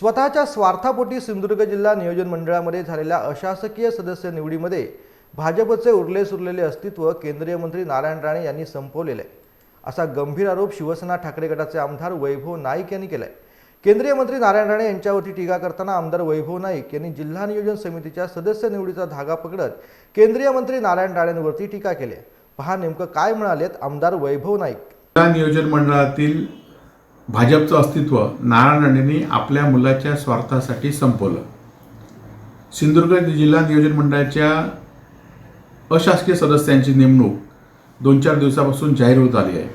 स्वतःच्या स्वार्थापोटी सिंधुदुर्ग जिल्हा नियोजन मंडळामध्ये झालेल्या अशासकीय सदस्य निवडीमध्ये भाजपचे उरले सुरलेले अस्तित्व केंद्रीय मंत्री नारायण राणे यांनी संपवलेलं. आहे असा गंभीर आरोप शिवसेना ठाकरे गटाचे आमदार वैभव नाईक यांनी केलाय. केंद्रीय मंत्री नारायण राणे यांच्यावरती टीका करताना आमदार वैभव नाईक यांनी जिल्हा नियोजन समितीच्या सदस्य निवडीचा धागा पकडत केंद्रीय मंत्री नारायण राणेंवरती टीका केली. पहा नेमकं काय म्हणालेत आमदार वैभव नाईक. नियोजन मंडळातील भाजपचं अस्तित्व नारायण राणेंनी आपल्या मुलाच्या स्वार्थासाठी संपवलं. सिंधुदुर्ग जिल्हा नियोजन मंडळाच्या अशासकीय सदस्यांची नेमणूक दोन चार दिवसापासून जाहीर होत आली आहे.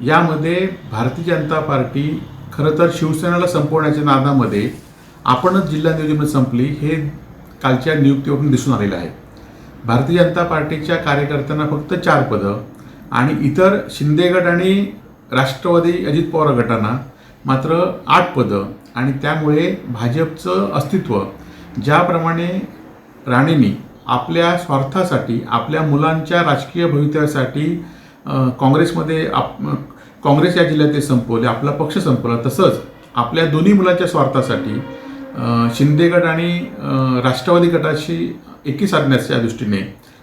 यामध्ये भारतीय जनता पार्टी खरं तर शिवसेनेला संपवण्याच्या नादामध्ये आपणच जिल्हा नियोजन संपली हे कालच्या नियुक्तीवरून दिसून आलेलं आहे. भारतीय जनता पार्टीच्या कार्यकर्त्यांना फक्त चार पदं आणि इतर शिंदेगड आणि राष्ट्रवादी अजित पवार गटांना मात्र आठ पदं आणि त्यामुळे भाजपचं अस्तित्व ज्याप्रमाणे राणेंनी आपल्या स्वार्थासाठी आपल्या मुलांच्या राजकीय भवितव्यासाठी काँग्रेसमध्ये आप काँग्रेस या जिल्ह्यात ते संपवले आपला पक्ष संपवला तसंच आपल्या दोन्ही मुलांच्या स्वार्थासाठी शिंदे गट आणि राष्ट्रवादी गटाशी एकी साधण्याच्या दृष्टीने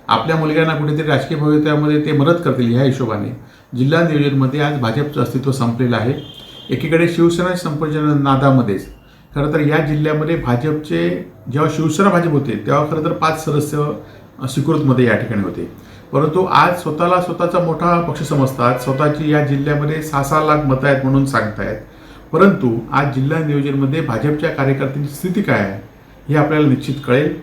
आपल्या मुलग्यांना कुठेतरी राजकीय भवितव्यामध्ये ते मदत करतील ह्या हिशोबाने जिल्हा नियोजनमध्ये आज भाजपचं अस्तित्व संपलेलं आहे. एकीकडे शिवसेना संपर्क नादामध्येच खरं तर या जिल्ह्यामध्ये भाजपचे जेव्हा शिवसेना भाजप होते तेव्हा खरं तर पाच सदस्य स्वीकृतमध्ये या ठिकाणी होते. परंतु आज स्वतःला स्वतःचा मोठा पक्ष समजतात. स्वतःची या जिल्ह्यामध्ये सहा सहा लाख मतं आहेत म्हणून सांगतायत. परंतु आज जिल्हा नियोजनमध्ये भाजपच्या कार्यकर्त्यांची स्थिती काय आहे हे आपल्याला निश्चित कळेल.